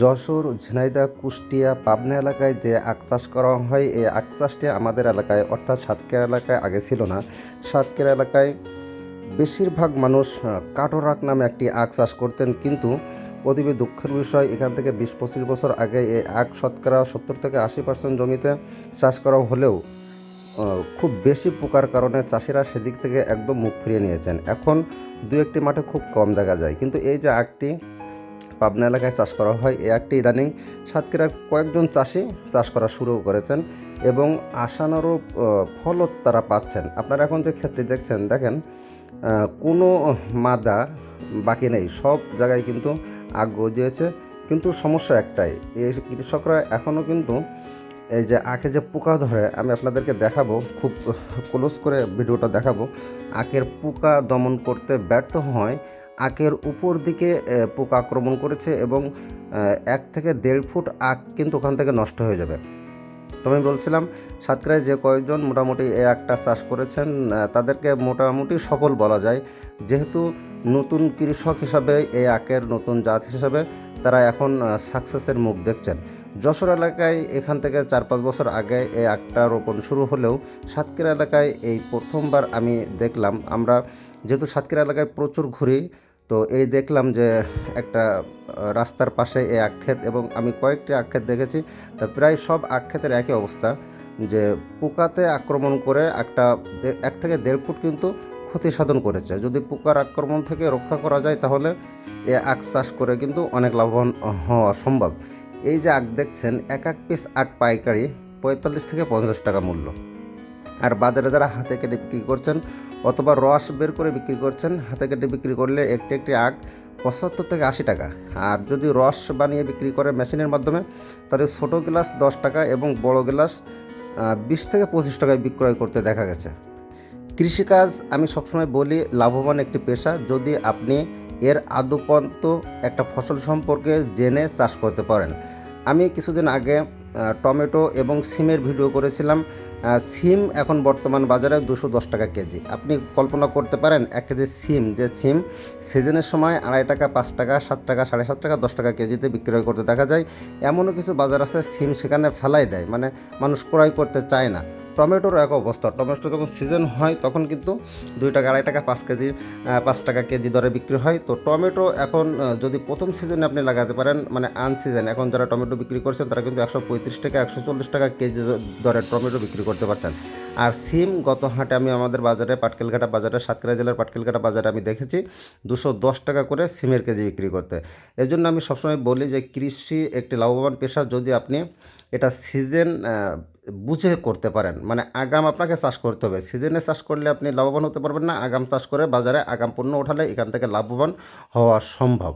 যশোর ঝিনাইদা কুষ্টিয়া, পাবনা এলাকায় যে আখ চাষ করা হয়, এই আখ চাষটি আমাদের এলাকায়, অর্থাৎ সাতক্ষীরা এলাকায় আগে ছিল না। সাতক্ষীরা এলাকায় বেশিরভাগ মানুষ কাটোর আখ নামে একটি আখ চাষ করতেন। কিন্তু অতীব দুঃখের বিষয়, এখান থেকে বিশ পঁচিশ বছর আগে এই আখ শতকরা সত্তর থেকে আশি পার্সেন্ট জমিতে চাষ করা হলেও খুব বেশি পোকার কারণে চাষিরা সেদিক থেকে একদম মুখ ফিরিয়ে নিয়েছেন। এখন দু একটি মাঠে খুব কম দেখা যায়। কিন্তু এই যে আখটি পাবনা এলাকায় চাষ করা হয়। এই একটি ইদানিং সাতক্ষীরার কয়েকজন চাষি চাষ করা শুরু করেছেন এবং আশানুরূপ ফলও তারা পাচ্ছেন। আপনারা এখন যে ক্ষেত্রে দেখছেন, দেখেন কোনো মাদা বাকি নেই। সব জায়গায় কিন্তু আগ গজিয়েছে। কিন্তু সমস্যা একটাই এই কৃষকরা এখনও কিন্তু এই যে আখে যে পোকা ধরে, আমি আপনাদেরকে দেখাবো, খুব ক্লোজ করে ভিডিওটা দেখাবো। আখের পোকা দমন করতে ব্যর্থ হয় আখের উপর দিকে পোকা আক্রমণ করেছে এবং এক থেকে দেড় ফুট আখ কিন্তু ওখান থেকে নষ্ট হয়ে যাবে। তো আমি বলছিলাম, সাতক্ষীরায় যে কয়েকজন মোটামুটি এই আখটা চাষ করেছেন তাদেরকে মোটামুটি সফল বলা যায়। যেহেতু নতুন কৃষক হিসাবে এই আখের নতুন জাত হিসাবে তারা এখন সাকসেসের মুখ দেখছেন। যশোর এলাকায় এখান থেকে চার পাঁচ বছর আগে এই আখটা রোপণ শুরু হলেও সাতক্ষীরা এলাকায় এই প্রথমবার আমি দেখলাম। আমরা যেহেতু সাতক্ষীরা এলাকায় প্রচুর ঘুরি তো এই দেখলাম যে একটা রাস্তার পাশে এই আক্ষেত এবং আমি কয়েকটি আক্ষেত দেখেছি। তা প্রায় সব আক্ষেতের একই অবস্থা যে পোকাতে আক্রমণ করে একটা এক থেকে দেড় ফুট কিন্তু ক্ষতি সাধন করেছে। যদি পোকার আক্রমণ থেকে রক্ষা করা যায় তাহলে এ আখ চাষ করে কিন্তু অনেক লাভবান হওয়া সম্ভব। এই যে আখ দেখছেন, এক এক পিস আখ পাইকারি পঁয়তাল্লিশ থেকে পঞ্চাশ টাকা মূল্য। আর বাজারে যারা হাতে কেটে বিক্রি করছেন অথবা রস বের করে বিক্রি করছেন, হাতে কেটে বিক্রি করলে একটি একটি আখ পঁচাত্তর থেকে আশি টাকা। আর যদি রস বানিয়ে বিক্রি করে মেশিনের মাধ্যমে, তাহলে ছোটো গ্লাস দশ টাকা এবং বড় গ্লাস বিশ থেকে পঁচিশ টাকায় বিক্রয় করতে দেখা গেছে। কৃষিকাজ আমি সবসময় বলি, লাভবান একটি পেশা। যদি আপনি এর আদপন্ত একটা ফসল সম্পর্কে জেনে চাষ করতে পারেন। আমি কিছুদিন আগে টমেটো এবং সিমের ভিডিও করেছিলাম। সিম এখন বর্তমান বাজারে দুশো দশ টাকা কেজি। আপনি কল্পনা করতে পারেন, এক কেজি সিম, যে সিম সিজনের সময় আড়াই টাকা, পাঁচ টাকা, সাত টাকা, সাড়ে সাত টাকা, দশ টাকা কেজিতে বিক্রয় করতে দেখা যায়। এমনও কিছু বাজার আছে, সিম সেখানে ফেলাই দেয়। মানে মানুষ ক্রয় করতে চায় না। টমেটোর এক অবস্থা। টমেটো যখন সিজন হয়, তখন কিন্তু দুই টাকা, আড়াই টাকা, পাঁচ কেজি পাঁচ টাকা কেজি দরে বিক্রি হয়। তো টমেটো এখন যদি প্রথম সিজনে আপনি লাগাতে পারেন মানে আন সিজন এখন যারা টমেটো বিক্রি করছেন, তারা কিন্তু একশো পঁয়ত্রিশ টাকা একশো চল্লিশ টাকা কেজি দরে টমেটো বিক্রি করতে পারছেন। আর সিম, গত হাটে আমি আমাদের বাজারে পাটকেলঘাটা বাজারে, সাতক্ষীরা জেলার পাটকেলঘাটা বাজারে আমি দেখেছি দুশো দশ টাকা করে সিমের কেজি বিক্রি করতে। এই জন্য আমি সবসময় বলি যে কৃষি একটি লাভবান পেশা যদি আপনি এটা সিজন বুঝে করতে পারেন। মানে আগাম আপনাকে চাষ করতে হবে। সিজনে চাষ করলে আপনি লাভবান হতে পারবেন না, আগাম চাষ করে বাজারে আগাম পণ্য ওঠালে এখান থেকে লাভবান হওয়া সম্ভব।